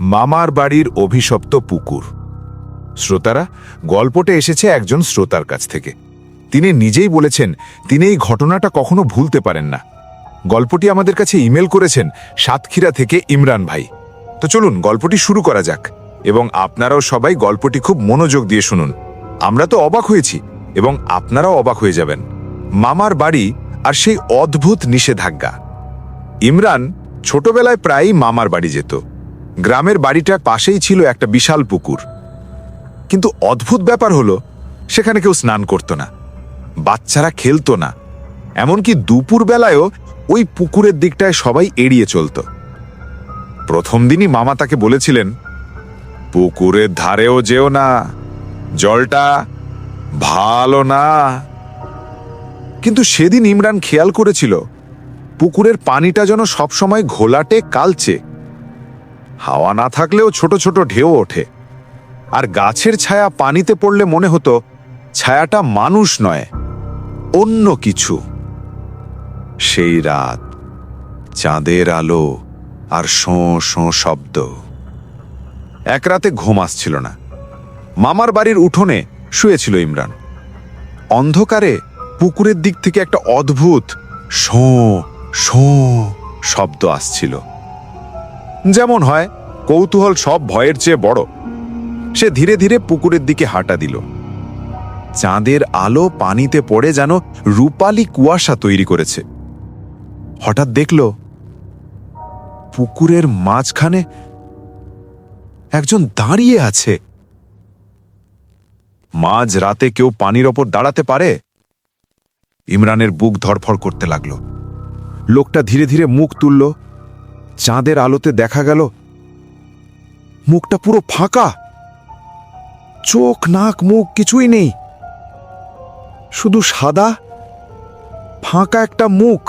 মামার বাড়ির অভিশপ্ত পুকুর। শ্রোতারা, গল্পটা এসেছে একজন শ্রোতার কাছ থেকে। তিনি নিজেই বলেছেন, তিনি এই ঘটনাটা কখনো ভুলতে পারেন না। গল্পটি আমাদের কাছে ইমেল করেছেন সাতক্ষীরা থেকে ইমরান ভাই। তো চলুন, গল্পটি শুরু করা যাক এবং আপনারাও সবাই গল্পটি খুব মনোযোগ দিয়ে শুনুন। আমরা তো অবাক হয়েছি এবং আপনারাও অবাক হয়ে যাবেন। মামার বাড়ি আর সেই অদ্ভুত নিষেধাজ্ঞা। ইমরান ছোটবেলায় প্রায়ই মামার বাড়ি যেত। গ্রামের বাড়িটার পাশেই ছিল একটা বিশাল পুকুর। কিন্তু অদ্ভুত ব্যাপার হলো, সেখানে কেউ স্নান করত না, বাচ্চারা খেলতো না, এমনকি দুপুর বেলায়ও ওই পুকুরের দিকটায় সবাই এড়িয়ে চলত। প্রথম দিনই মামা তাকে বলেছিলেন পুকুরের ধারেও যেও না, জলটা ভালো না। কিন্তু সেদিন ইমরান খেয়াল করেছিল, পুকুরের পানিটা যেন সবসময় ঘোলাটে, কালচে। হাওয়া না থাকলেও ছোট ছোট ঢেউ ওঠে। আর গাছের ছায়া পানিতে পড়লে মনে হতো, ছায়াটা মানুষ নয়, অন্য কিছু। সেই রাত, চাঁদের আলো আর শোঁ শোঁ শব্দ। এক রাতে ঘুম আসছিল না। মামার বাড়ির উঠোনে শুয়েছিল ইমরান। অন্ধকারে পুকুরের দিক থেকে একটা অদ্ভুত শোঁ শোঁ শব্দ আসছিল। যেমন হয়, কৌতূহল সব ভয়ের চেয়ে বড়। সে ধীরে ধীরে পুকুরের দিকে হাঁটা দিল। চাঁদের আলো পানিতে পড়ে যেন রূপালি কুয়াশা তৈরি করেছে। হঠাৎ দেখল, পুকুরের মাঝখানে একজন দাঁড়িয়ে আছে। মাঝ রাতে কেউ পানির ওপর দাঁড়াতে পারে? ইমরানের বুক ধরফড় করতে লাগল। লোকটা ধীরে ধীরে মুখ তুলল। চাঁদের আলোতে দেখা গেল, মুখটা পুরো ফাঁকা। চোখ, নাক, মুখ কিছুই নেই। শুধু সাদা, ফাঁকা একটা মুখ,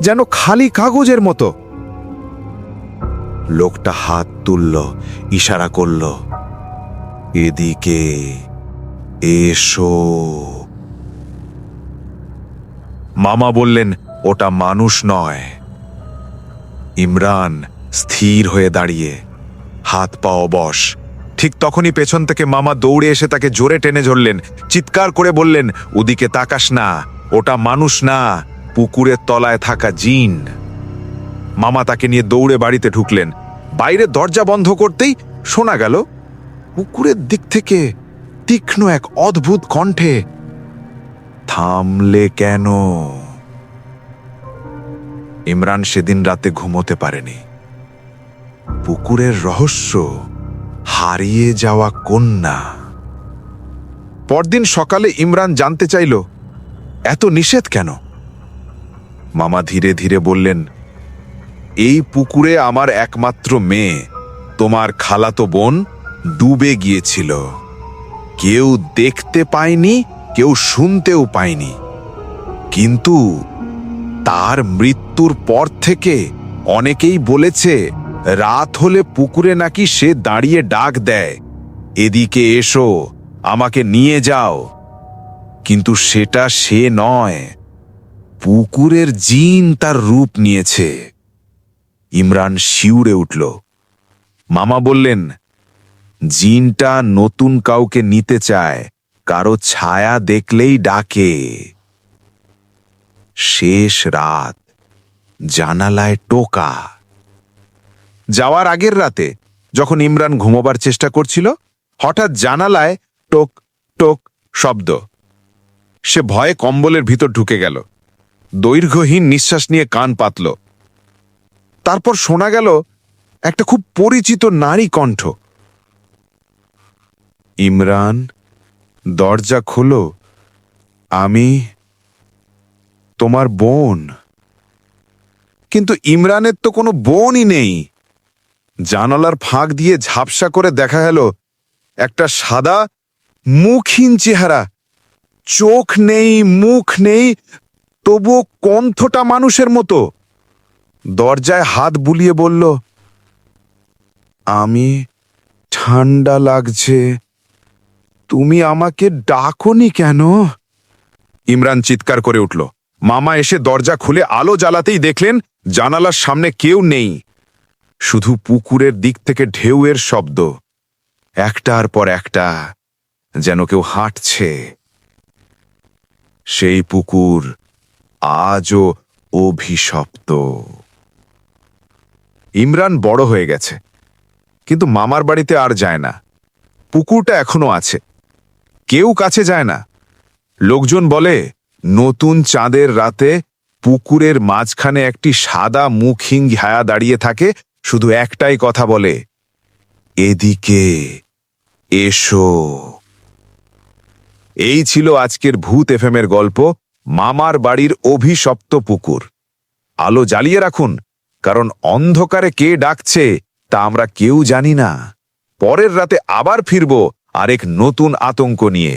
যেন খালি কাগজের মতো। লোকটা হাত তুলল, ইশারা করল, এদিকে এসো। মামা বললেন, ওটা মানুষ নয়। ইমরান স্থির হয়ে দাঁড়িয়ে, হাত পা অবশ ঠিক তখনই পেছন থেকে মামা দৌড়ে এসে তাকে জোরে টেনে ধরলেন। চিৎকার করে বললেন, ওদিকে তাকাস না, ওটা মানুষ না, পুকুরের তলায় থাকা জিন। মামা তাকে নিয়ে দৌড়ে বাড়িতে ঢুকলেন। বাইরে দরজা বন্ধ করতেই শোনা গেল, পুকুরের দিক থেকে তীক্ষ্ণ এক অদ্ভুত কণ্ঠে, থামলে কেন? ইমরান সেদিন রাতে ঘুমোতে পারেনি। পুকুরের রহস্য, হারিয়ে যাওয়া কন্যা। পরদিন সকালে ইমরান জানতে চাইল, এত নিষেধ কেন? মামা ধীরে ধীরে বললেন, এই পুকুরে আমার একমাত্র মেয়ে, তোমার খালাতো বোন ডুবে গিয়েছিল। কেউ দেখতে পায়নি, কেউ শুনতেও পায়নি। কিন্তু তার মৃত্যুর পর থেকে অনেকেই বলেছে, রাত হলে পুকুরে নাকি সে দাঁড়িয়ে ডাক দেয়, এদিকে এসো, আমাকে নিয়ে যাও। কিন্তু সেটা সে নয়। পুকুরের জিন তার রূপ নিয়েছে। ইমরান শিউরে উঠল। মামা বললেন, জিনটা নতুন কাউকে নিতে চায়, কারও ছায়া দেখলেই ডাকে। শেষ রাত। জানালায় টোকা। যাওয়ার আগের রাতে যখন ইমরান ঘুমোবার চেষ্টা করছিল, হঠাৎ জানালায় টোক টোক শব্দ। সে ভয়ে কম্বলের ভিতর ঢুকে গেল। দৈর্ঘ্যহীন নিঃশ্বাস নিয়ে কান পাতল। তারপর শোনা গেল একটা খুব পরিচিত নারী কণ্ঠ। ইমরান, দরজা খোলো। আমি তোমার বোন। কিন্তু ইমরানের তো কোনো বোনই নেই। জানালার ফাঁক দিয়ে ঝাপসা করে দেখা গেল একটা সাদা, মুখহীন চেহারা। চোখ নেই, মুখ নেই, তবুও কণ্ঠটা মানুষের মতো। দরজায় হাত বুলিয়ে বলল, আমি ঠান্ডা লাগছে। তুমি আমাকে ডাকনি কেন? ইমরান চিৎকার করে উঠল। মামা এসে দরজা খুলে আলো জ্বালাতেই দেখলেন জানালার সামনে কেউ নেই। শুধু পুকুরের দিক থেকে ঢেউয়ের শব্দ। একটার পর একটা যেন কেউ হাঁটছে। সেই পুকুর আজও অভিশপ্ত। ইমরান বড় হয়ে গেছে, কিন্তু মামার বাড়িতে আর যায় না। পুকুরটা এখনও আছে। কেউ কাছে যায় না। লোকজন বলে নতুন চাঁদের রাতে পুকুরের মাঝখানে একটি সাদা মুখহীন ছায়া দাঁড়িয়ে থাকে, শুধু একটাই কথা বলে, এদিকে এসো। এই ছিল আজকের ভূত এফএমের গল্প, মামার বাড়ির অভিশপ্ত পুকুর। আলো জ্বালিয়ে রাখুন, কারণ অন্ধকারে কে ডাকছে তা আমরা কেউ জানি না। পরের রাতে আবার ফিরব আরেক নতুন আতঙ্ক নিয়ে।